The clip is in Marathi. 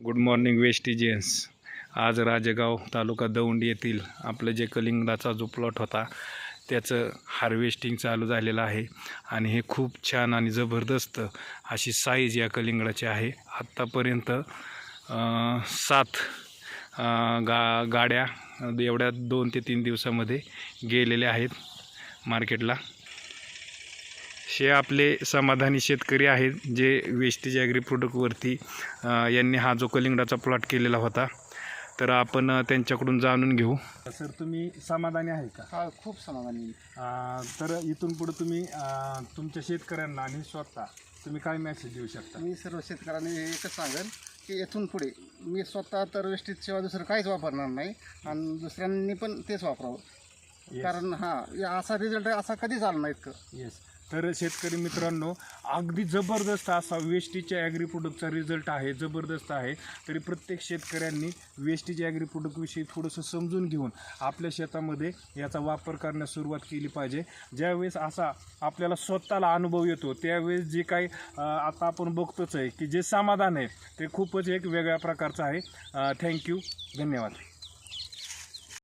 गुड मॉर्निंग वेस्टिजियन्स आज राजगाव तालुका दौंड येथील आपलं जे कलिंगडाचा जो प्लॉट होता त्याचं हार्वेस्टिंग चालू झालेलं आहे आणि हे खूप छान आणि जबरदस्त अशी साईज या कलिंगडाची आहे. आत्तापर्यंत सात गा गाड्या एवढ्या दोन ते तीन दिवसामध्ये गेलेल्या आहेत मार्केटला. हे आपले समाधानी शेतकरी आहेत जे वेस्टेज ॲग्री प्रोडक्टवरती यांनी हा जो कलिंगडाचा प्लॉट केलेला होता तर आपण त्यांच्याकडून जाणून घेऊ. सर तुम्ही समाधानी आहे का? हा खूप समाधानी अ, तर इथून पुढे तुम्ही तुमच्या शेतकऱ्यांना आणि स्वतः तुम्ही काय मेसेज देऊ शकता? मी सर्व शेतकऱ्यांनी हे एकच सांगेन की येथून पुढे मी स्वतः तर वेस्टीज शिवाय दुसरं काहीच वापरणार नाही आणि दुसऱ्यांनी पण तेच वापरावं. कारण हा या असा रिझल्ट असा कधीच आला नाही इतकं. येस तर शेतकरी मित्रांनो अगदी जबरदस्त असा वेस्टीच्या ॲग्री प्रोडक्टचा रिझल्ट आहे जबरदस्त आहे. तरी प्रत्येक शेतकऱ्यांनी वेस्टीच्या ॲग्री प्रोडक्टविषयी थोडंसं समजून घेऊन आपल्या शेतामध्ये याचा वापर करण्यास सुरुवात केली पाहिजे. ज्यावेळेस असा आपल्याला स्वतःला अनुभव येतो त्यावेळेस जे काही आता आपण बघतोच आहे की जे समाधान आहे ते खूपच एक वेगळ्या प्रकारचं आहे. थँक्यू धन्यवाद.